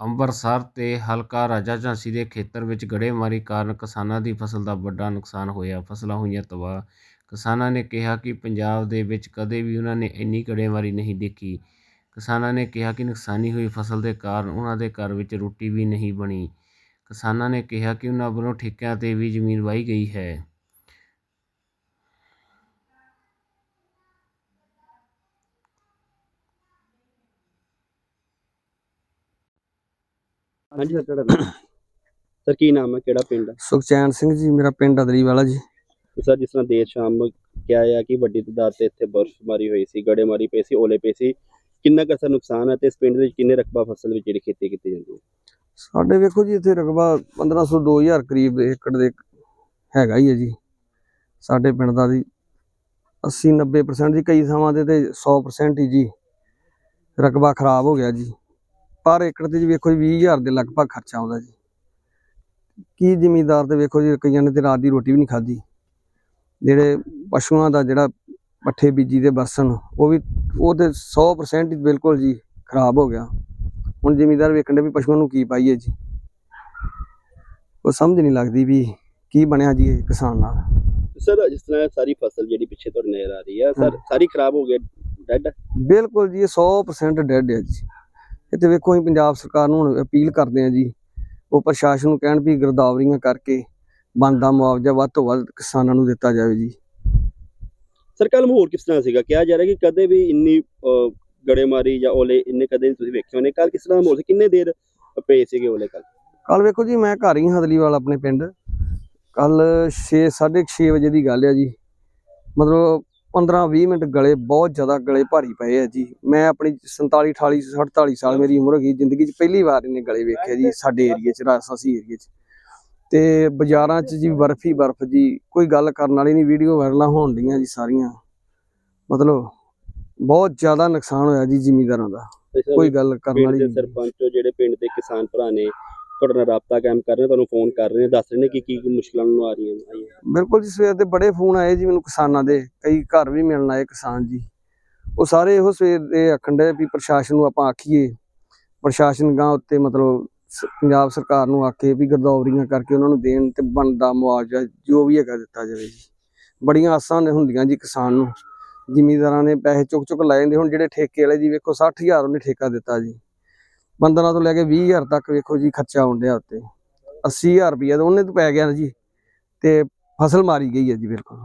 ਅੰਮ੍ਰਿਤਸਰ ਤੇ ਹਲਕਾ ਰਾਜਾ ਝਾਂਸੀ ਦੇ ਖੇਤਰ ਵਿੱਚ ਗੜੇਮਾਰੀ ਕਾਰਨ ਕਿਸਾਨਾਂ ਦੀ ਫਸਲ ਦਾ ਵੱਡਾ ਨੁਕਸਾਨ ਹੋਇਆ। ਫਸਲਾਂ ਹੋਈਆਂ ਤਬਾਹ। ਕਿਸਾਨਾਂ ਨੇ ਕਿਹਾ ਕਿ ਪੰਜਾਬ ਦੇ ਵਿੱਚ ਕਦੇ ਵੀ ਉਹਨਾਂ ਨੇ ਇੰਨੀ ਗੜੇਮਾਰੀ ਨਹੀਂ ਦੇਖੀ। ਕਿਸਾਨਾਂ ਨੇ ਕਿਹਾ ਕਿ ਨੁਕਸਾਨੀ ਹੋਈ ਫਸਲ ਦੇ ਕਾਰਨ ਉਹਨਾਂ ਦੇ ਘਰ ਵਿੱਚ ਰੋਟੀ ਵੀ ਨਹੀਂ ਬਣੀ। ਕਿਸਾਨਾਂ ਨੇ ਕਿਹਾ ਕਿ ਉਹਨਾਂ ਵੱਲੋਂ ਠੇਕਿਆਂ ਤੇ ਵੀ ਜ਼ਮੀਨ ਵਾਹੀ ਗਈ ਹੈ। ਹਾਂਜੀ ਸਰ ਤੁਹਾਡਾ ਨਾਮ? ਸਰ ਕੀ ਨਾਮ ਹੈ? ਕਿਹੜਾ ਪਿੰਡ ਹੈ? ਸੁਖਚੈਨ ਸਿੰਘ ਜੀ ਮੇਰਾ ਪਿੰਡ ਅਦਰੀ ਵਾਲਾ ਜੀ। ਤੇ ਸਰ ਜਿਸ ਤਰ੍ਹਾਂ ਦੇਰ ਸ਼ਾਮ ਕਿਹਾ ਆ ਕਿ ਵੱਡੀ ਤਦਾਦ ਤੇ ਇੱਥੇ ਬਰਫ਼ਬਾਰੀ ਹੋਈ ਸੀ ਗੜੇਮਾਰੀ ਪਈ ਸੀ ਓਲੇ ਪਏ ਸੀ ਕਿੰਨਾ ਕੁ ਅਸਰ ਨੁਕਸਾਨ ਹੈ ਤੇ ਇਸ ਪਿੰਡ ਦੇ ਵਿੱਚ ਕਿੰਨੇ ਰਕਬਾ ਫਸਲ ਵਿੱਚ ਜਿਹੜੀ ਖੇਤੀ ਕੀਤੀ ਜਾਂਦੀ ਹੈ? ਸਾਡੇ ਵੇਖੋ ਜੀ ਇੱਥੇ ਰਕਬਾ 1500 2000 ਕਰੀਬ ਏਕੜ ਦੇ ਹੈਗਾ ਹੀ ਹੈ ਜੀ। ਸਾਡੇ ਪਿੰਡ ਦਾ ਜੀ 80 90% ਜੀ ਕਈ ਥਾਵਾਂ ਤੇ ਤੇ 100% ਹੀ ਜੀ ਰਕਬਾ ਖਰਾਬ ਹੋ ਗਿਆ ਜੀ। ਪਰ ਏਕੜ ਤੇ ਜੀ ਵੇਖੋ ਜੀ 20000 ਦੇ ਲਗਭਗ ਖਰਚਾ ਆਉਂਦਾ ਜੀ। ਕੀ ਜ਼ਿਮੀਂਦਾਰ ਤੇ ਵੇਖੋ ਜੀ ਕਈਆਂ ਨੇ ਤੇ ਰਾਤ ਦੀ ਰੋਟੀ ਵੀ ਨਹੀਂ ਖਾਧੀ। ਜਿਹੜੇ ਪਸ਼ੂਆਂ ਦਾ ਜਿਹੜਾ ਪੱਠੇ ਬੀਜੀ ਦੇ ਬਰਸਨ ਉਹ ਵੀ ਉਹ ਤੇ 100% ਹੀ ਬਿਲਕੁਲ ਜੀ ਖਰਾਬ ਹੋ ਗਿਆ। ਹੁਣ ਜ਼ਿਮੀਂਦਾਰ ਵੇਖਣ ਦੇ ਵੀ ਪਸ਼ੂਆਂ ਨੂੰ ਕੀ ਪਾਈਏ ਜੀ। ਉਹ ਸਮਝ ਨਹੀਂ ਲੱਗਦੀ ਵੀ ਕੀ ਬਣਿਆ ਜੀ ਇਹ ਕਿਸਾਨ ਨਾਲ। ਸਰ ਜਿਸ ਤਰ੍ਹਾਂ ਸਾਰੀ ਫਸਲ ਜਿਹੜੀ ਪਿੱਛੇ ਤੋਂ ਨਜ਼ਰ ਆ ਰਹੀ ਹੈ ਸਰ ਸਾਰੀ ਖਰਾਬ ਹੋ ਗਈ ਡੈਡ? ਬਿਲਕੁਲ ਜੀ ਇਹ 100% ਡੈਡ ਹੈ ਜੀ। ਤੇ ਵੇਖੋ ਅਸੀਂ ਪੰਜਾਬ ਸਰਕਾਰ ਨੂੰ ਹੁਣ ਅਪੀਲ ਕਰਦੇ ਹਾਂ ਜੀ ਉਹ ਪ੍ਰਸ਼ਾਸਨ ਨੂੰ ਕਹਿਣ ਵੀ ਗਿਰਦਾਵਰੀਆਂ ਕਰਕੇ ਬਣਦਾ ਮੁਆਵਜ਼ਾ ਵੱਧ ਤੋਂ ਵੱਧ ਕਿਸਾਨਾਂ ਨੂੰ ਦਿੱਤਾ ਜਾਵੇ ਜੀ। ਸਰ ਕੱਲ ਮਾਹੌਲ ਕਿਸ ਤਰ੍ਹਾਂ ਸੀਗਾ? ਕਿਹਾ ਜਾ ਰਿਹਾ ਕਿ ਕਦੇ ਵੀ ਇੰਨੀ ਗੜੇਮਾਰੀ ਜਾਂ ਓਲੇ ਇੰਨੇ ਕਦੇ ਨਹੀਂ ਤੁਸੀਂ ਵੇਖੇ ਹੋਣੇ? ਕੱਲ ਕਿਸ ਤਰ੍ਹਾਂ ਮਾਹੌਲ ਸੀ? ਕਿੰਨੇ ਦੇਰ ਪਏ ਸੀਗੇ ਓਲੇ ਕੱਲ ਕੱਲ ਵੇਖੋ ਜੀ ਮੈਂ ਘਰ ਹੀ ਹਾਂ ਹਦਲੀਵਾਲ ਆਪਣੇ ਪਿੰਡ। ਕੱਲ 6 6:30 ਵਜੇ ਦੀ ਗੱਲ ਹੈ ਜੀ। ਮਤਲਬ 15-20 ਮਿੰਟ ਗਲੇ ਬਹੁਤ ਜ਼ਿਆਦਾ ਗਲੇ ਭਾਰੀ ਪਏ ਆ ਜੀ। ਮੈਂ ਆਪਣੀ 47 48 48 ਸਾਲ ਮੇਰੀ ਉਮਰ ਹੋ ਗਈ ਜ਼ਿੰਦਗੀ 'ਚ ਪਹਿਲੀ ਵਾਰ ਇਹਨੇ ਗਲੇ ਵੇਖੇ ਜੀ ਸਾਡੇ ਏਰੀਏ 'ਚ ਰਾਜਸਾਸੀ ਏਰੀਏ 'ਚ। ਤੇ ਬਾਜ਼ਾਰਾਂ 'ਚ ਜੀ ਬਰਫ ਹੀ ਬਰਫ ਜੀ ਕੋਈ ਗੱਲ ਕਰਨ ਵਾਲੀ ਨਹੀਂ ਵੀਡੀਓ ਵਾਇਰਲਾਂ ਹੋਣ ਡੀਆਂ ਜੀ ਸਾਰੀਆਂ। ਮਤਲਬ ਬਹੁਤ ਜ਼ਿਆਦਾ ਨੁਕਸਾਨ ਹੋਇਆ ਜੀ ਜ਼ਿਮੀਂਦਾਰਾਂ ਦਾ। ਕੋਈ ਗੱਲ ਕਰਨ ਵਾਲੀ। ਸਰਪੰਚ ਜਿਹੜੇ ਪਿੰਡ ਦੇ ਕਿਸਾਨ ਭਰਾ ਨੇ ਤੁਹਾਡੇ ਨਾਲ ਰਾਬਤਾ ਕਾਇਮ ਕਰ ਰਹੇ ਤੁਹਾਨੂੰ ਫੋਨ ਕਰ ਰਹੇ ਨੇ, ਦੱਸ ਰਹੇ ਨੇ ਕਿ ਕੀ ਮੁਸ਼ਕਲਾਂ ਨੂੰ ਆ ਰਹੀਆਂ, ਆਈਆਂ। ਬਿਲਕੁਲ ਜੀ, ਸਵੇਰ ਦੇ ਬੜੇ ਫੋਨ ਆਏ ਜੀ ਮੈਨੂੰ ਕਿਸਾਨਾਂ ਦੇ, ਕਈ ਘਰ ਵੀ ਮਿਲਣ ਆਏ ਕਿਸਾਨ ਜੀ। ਉਹ ਸਾਰੇ ਇਹੋ ਸਵੇਰ ਦੇ ਆਖਣ ਡਏ ਵੀ ਪ੍ਰਸ਼ਾਸਨ ਨੂੰ ਆਪਾਂ ਆਖੀਏ, ਪ੍ਰਸ਼ਾਸਨ ਗਾਂ ਉੱਤੇ ਮਤਲਬ ਪੰਜਾਬ ਸਰਕਾਰ ਨੂੰ ਆਖੇ ਵੀ ਗਰਦੌਰੀਆਂ ਕਰਕੇ ਉਹਨਾਂ ਨੂੰ ਦੇਣ ਤੇ ਬਣਦਾ ਮੁਆਵਜ਼ਾ ਜੋ ਵੀ ਹੈਗਾ ਦਿੱਤਾ ਜਾਵੇ ਜੀ। ਬੜੀਆਂ ਆਸਾਂ ਨੇ ਹੁੰਦੀਆਂ ਜੀ ਕਿਸਾਨ ਨੂੰ। ਜ਼ਿਮੀਂਦਾਰਾਂ ਨੇ ਪੈਸੇ ਚੁੱਕ ਚੁੱਕ ਲਾਏ ਜਾਂਦੇ ਹੁਣ ਜਿਹੜੇ ਠੇਕੇ ਵਾਲੇ ਜੀ ਵੇਖੋ 60000 ਉਹਨੇ ਠੇਕਾ ਦਿੱਤਾ ਜੀ। 15 ਤੋਂ ਲੈ ਕੇ 20000 ਤੱਕ ਵੇਖੋ ਜੀ ਖਰਚਾ ਹੁੰਦਿਆ ਉੱਤੇ। 80000 ਰੁਪਏ ਤਾਂ ਉਹਨੇ ਤੋਂ ਪੈ ਗਿਆ ਨਾ ਜੀ। ਤੇ ਫਸਲ ਮਾਰੀ ਗਈ ਹੈ ਜੀ ਬਿਲਕੁਲ।